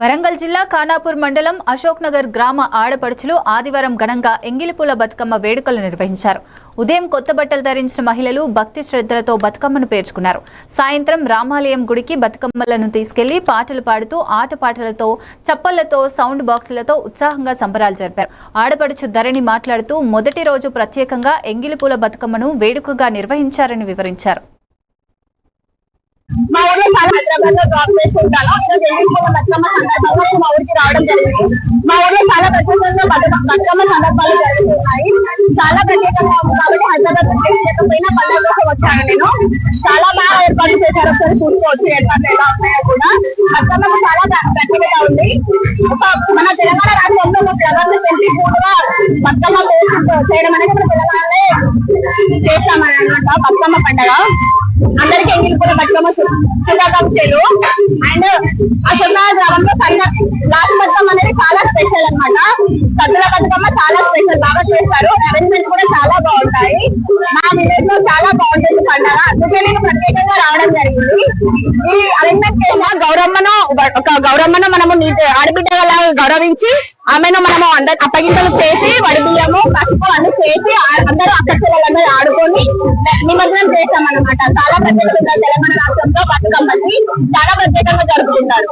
వరంగల్ జిల్లా ఖానాపూర్ మండలం అశోక్ నగర్ గ్రామ ఆడపడుచులు ఆదివారం ఘనంగా ఎంగిలిపూల బతుకమ్మ వేడుకలు నిర్వహించారు. ఉదయం కొత్త బట్టలు ధరించిన మహిళలు భక్తి శ్రద్ధలతో బతుకమ్మను పేర్చుకున్నారు. సాయంత్రం రామాలయం గుడికి బతుకమ్మలను తీసుకెళ్ళి పాటలు పాడుతూ ఆటపాటలతో చప్పళ్ళతో సౌండ్ బాక్సులతో ఉత్సాహంగా సంబరాలు జరిపారు. ఆడపడుచు ధరణి మాట్లాడుతూ మొదటి రోజు ప్రత్యేకంగా ఎంగిలిపూల బతుకమ్మను వేడుకగా నిర్వహించారని వివరించారు. మా ఊర్లో చాలా హైదరాబాద్లో డ్రాప్ చేస్తుంటాను ఈరోజు ఎన్నికల బతుకమ్మ సందర్భంగా మా ఊరికి రావడం జరిగింది. మా ఊర్లో చాలా ప్రత్యేకంగా బతుకమ్మ సందర్భాలు జరుగుతున్నాయి. చాలా ప్రత్యేకంగా ఉంది కాబట్టి హైదరాబాద్ నుంచి లేకపోయినా పండుగ కోసం వచ్చాను నేను. చాలా బాగా ఏర్పాటు చేశారు. ఒకసారి చూసుకోవచ్చు ఏర్పాట్లు ఎలా ఉన్నాయో కూడా. బతుకమ్మకు చాలా ప్రత్యేకత ఉంది. మన తెలంగాణ రాష్ట్రంలో ఒక ప్రధాన పెంచి కూడా బతుకమ్మ చేయడం అనేది మన తెలంగాణలో చేస్తామని అనమాట బతుకమ్మ పండుగ. అందరికీ ఎంగిలిపూల బతుకమ్మ శు- శుభాకాంక్షలు అండ్ ఆ గ్రామంలో పైన లాస్ట్ బతుకమ్మ అనేది చాలా స్పెషల్ అన్నమాట. సద్దుల బతుకమ్మ చాలా స్పెషల్ బాగా చేస్తారు అరేంజ్మెంట్స్ కూడా చాలా బాగుంటాయి. మా విలేజ్లో చాలా బాగుంటుంది పండుగ. అందుకే నేను ప్రత్యేకంగా రావడం జరిగింది. ఈ అరేంజ్మెంట్ గౌరమ్మను ఒక గౌరమ్మను మనము నీట్ ఆడబిడ్డగా గౌరవించి ఆమెను మనము అందరు అప్పగింతలు చేసి వడిబియ్యము పసుపు అన్ని చేసి ఆ- అందరూ పిల్లలందరూ ఆడుకొని నిమజ్జనం చేశాం అనమాట చాలా ప్రత్యేకంగా తెలంగాణ రాష్ట్రంలో బతుకమ్మని చాలా ప్రత్యేకంగా జరుపుకుంటారు.